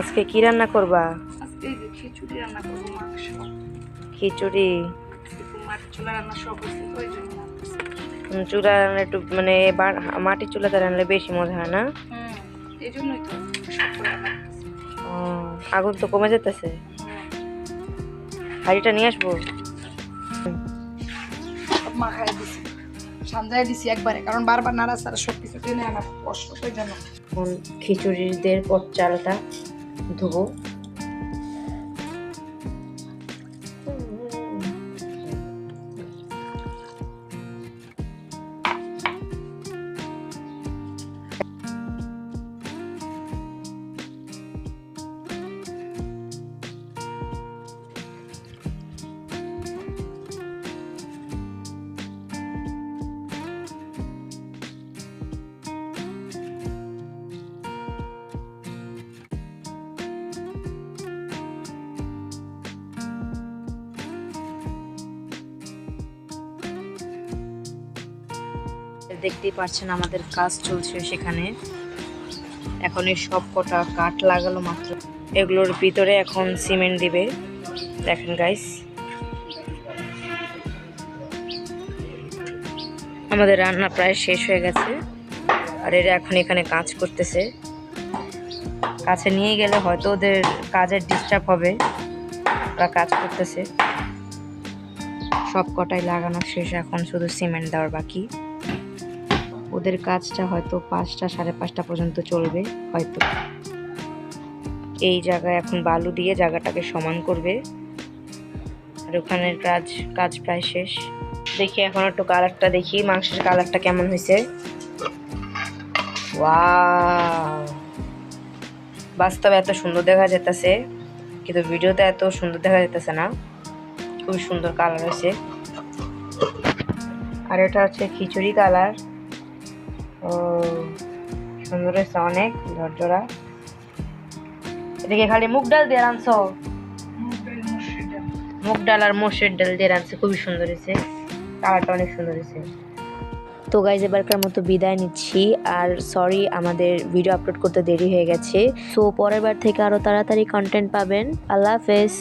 আজকে কি রান্না করবা? আজকে খিচুড়ি রান্না করব মাংস। খিচুড়ি? চুলা রান্না একটু মানে মাটির চুলাতে রান্নালে বেশি মজা হয় না? রান্না আগুন তো কমে যেতেছে। হাঁড়িটা নিয়ে আসব? দিছি। একবারে কারণ বারবার নাড়া সারা সব কিছু টেনে আনা কষ্ট খিচুড়িদের পর চালটা 더? দেখতেই পাচ্ছেন আমাদের কাজ চলছে সেখানে। এখন এই সব কটা কাঠ লাগালো মাত্র। এগুলোর ভিতরে এখন সিমেন্ট দিবে। দেখেন গাইস আমাদের রান্না প্রায় শেষ হয়ে গেছে। আর এরা এখন এখানে কাজ করতেছে। কাছে নিয়ে গেলে হয়তো ওদের কাজের ডিস্টার্ব হবে ওরা কাজ করতেছে। সব কটাই লাগানো শেষ, এখন শুধু সিমেন্ট দেওয়ার বাকি। ওদের কাজটা হয়তো পাঁচটা, সাড়ে পাঁচটা পর্যন্ত চলবে, হয়তো। এই জায়গায় এখন বালু দিয়ে জায়গাটাকে সমান করবে। আর ওখানের কাজ কাজ প্রায় শেষ। দেখি এখন একটু কালারটা দেখি, মাংসের কালারটা কেমন হয়েছে। বাস্তবে এত সুন্দর দেখা যেতেছে কিন্তু ভিডিওতে এত সুন্দর দেখা যেতেছে না। খুব সুন্দর কালার হয়েছে। আর এটা হচ্ছে খিচুড়ি কালার। সুন্দর হয়েছে অনেক ঝরঝরা। এদিকে খালি মুগ ডাল দিয়ে রাঁধছো? মুগ ডাল, আর মসুর ডাল দিয়ে রাঁধছে খুবই সুন্দর হয়েছে। কালারটা অনেক সুন্দর হয়েছে। তো গাইজ এবারকার মতো বিদায় নিচ্ছি আর সরি আমাদের ভিডিও আপলোড করতে দেরি হয়ে গেছে। সো পরের বার থেকে আরও তাড়াতাড়ি কন্টেন্ট পাবেন। আল্লাহ হাফেজ।